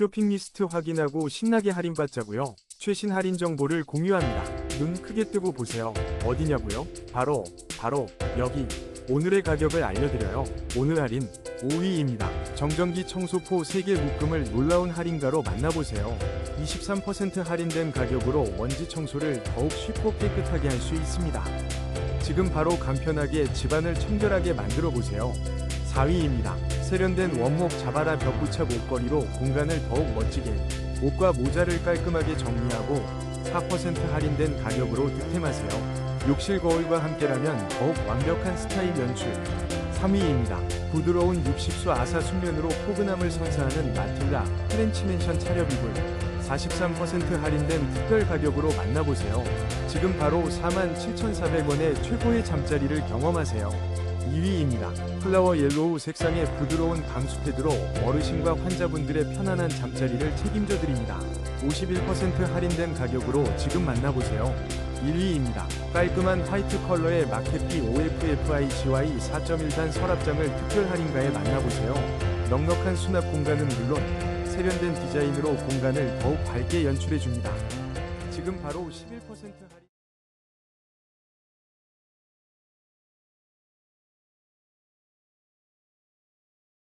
쇼핑 리스트 확인하고 신나게 할인받자고요. 최신 할인 정보를 공유합니다. 눈 크게 뜨고 보세요. 어디냐고요? 바로 바로 여기. 오늘의 가격을 알려드려요. 오늘 할인 5위입니다. 정전기 청소포 3개 묶음을 놀라운 할인가로 만나보세요. 23% 할인된 가격으로 먼지 청소를 더욱 쉽고 깨끗하게 할 수 있습니다. 지금 바로 간편하게 집안을 청결하게 만들어 보세요. 4위입니다. 세련된 원목 자바라 벽부착 옷걸이로 공간을 더욱 멋지게 옷과 모자를 깔끔하게 정리하고 4% 할인된 가격으로 득템하세요. 욕실 거울과 함께라면 더욱 완벽한 스타일 연출. 3위입니다. 부드러운 60수 아사 순면으로 포근함을 선사하는 마틸다 프렌치 맨션 차렵 이불 43% 할인된 특별 가격으로 만나보세요. 지금 바로 47,400원의 최고의 잠자리를 경험하세요. 2위입니다. 플라워 옐로우 색상의 부드러운 방수 패드로 어르신과 환자분들의 편안한 잠자리를 책임져 드립니다. 51% 할인된 가격으로 지금 만나보세요. 1위입니다. 깔끔한 화이트 컬러의 마켓비 OFFICY 4.1단 서랍장을 특별 할인가에 만나보세요. 넉넉한 수납 공간은 물론 세련된 디자인으로 공간을 더욱 밝게 연출해 줍니다. 지금 바로 11% 할인